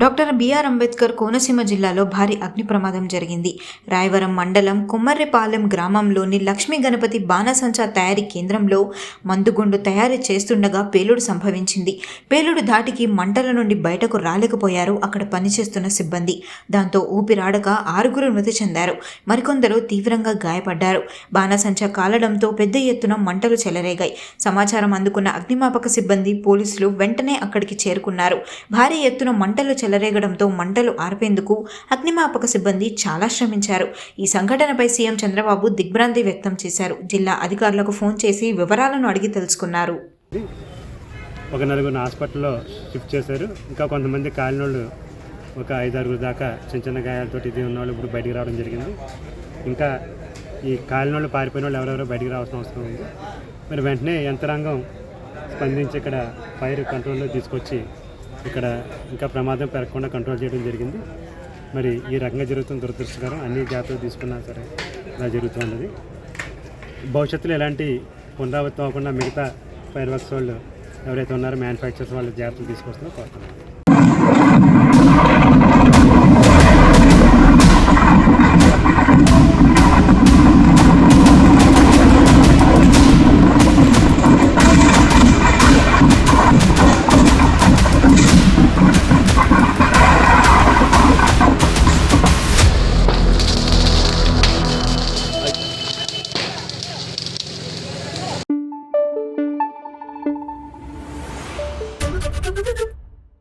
Doctor BR Ambedkar Konaseema జిల్లాలో భారీ అగ్ని ప్రమాదం జరిగింది. రాయవరం మండలం కుమ్మర్రిపాలెం గ్రామంలోని లక్ష్మీ గణపతి బాణసంచా తయారీ కేంద్రంలో మందుగుండు తయారు చేస్తుండగా పేలుడు సంభవించింది. పేలుడు ధాటికి మంటల నుండి బయటకు రాలేకపోయారు అక్కడ పనిచేస్తున్న సిబ్బంది. దాంతో ఊపిరాడక ఆరుగురు మృతి చెందారు. మరికొందరు తీవ్రంగా గాయపడ్డారు. బాణసంచా కాలడంతో పెద్ద ఎత్తున మంటలు చెలరేగాయి. సమాచారం అందుకున్న అగ్నిమాపక సిబ్బంది పోలీసులు వెంటనే అక్కడికి చేరుకున్నారు. భారీ ఎత్తున మంటలు చెలరేగడంతో మంటలు ఆర్పేందుకు అగ్నిమాపక సిబ్బంది చాలా శ్రమించారు. ఈ సంఘటనపై సీఎం చంద్రబాబు దిగ్భ్రాంతి వ్యక్తం చేశారు. జిల్లా అధికారులకు ఫోన్ చేసి వివరాలను అడిగి తెలుసుకున్నారు. ఒక నలుగురిని హాస్పిటల్లో షిఫ్ట్ చేశారు. ఇంకా కొంతమంది కాలినోళ్ళు ఒక ఐదారుగురు దాకా చిన్న చిన్న గాయాలతో ఇది ఉన్నవాళ్ళు ఇప్పుడు బయటికి రావడం జరిగింది. ఇంకా ఈ కాలినోళ్ళు పారిపోయిన వాళ్ళు ఎవరెవరో బయటికి రావాల్సిన అవసరం ఉంది. మరి వెంటనే యంత్రాంగం స్పందించి ఇక్కడ ఫైర్ కంట్రోల్లో తీసుకొచ్చి ఇక్కడ ఇంకా ప్రమాదం పెరగకుండా కంట్రోల్ చేయడం జరిగింది. మరి ఈ రకంగా జరుగుతున్న దురదృష్టకరం అన్ని జాగ్రత్తలు తీసుకున్నా సరే ఇలా జరుగుతున్నది భవిష్యత్తులో ఎలాంటి పునరావృతం అవ్వకుండా మిగతా ఫైర్ వర్క్స్ వాళ్ళు ఎవరైతే ఉన్నారో మ్యానుఫ్యాక్చర్స్ వాళ్ళు జాగ్రత్తలు తీసుకొస్తున్నారో కోరుతున్నాను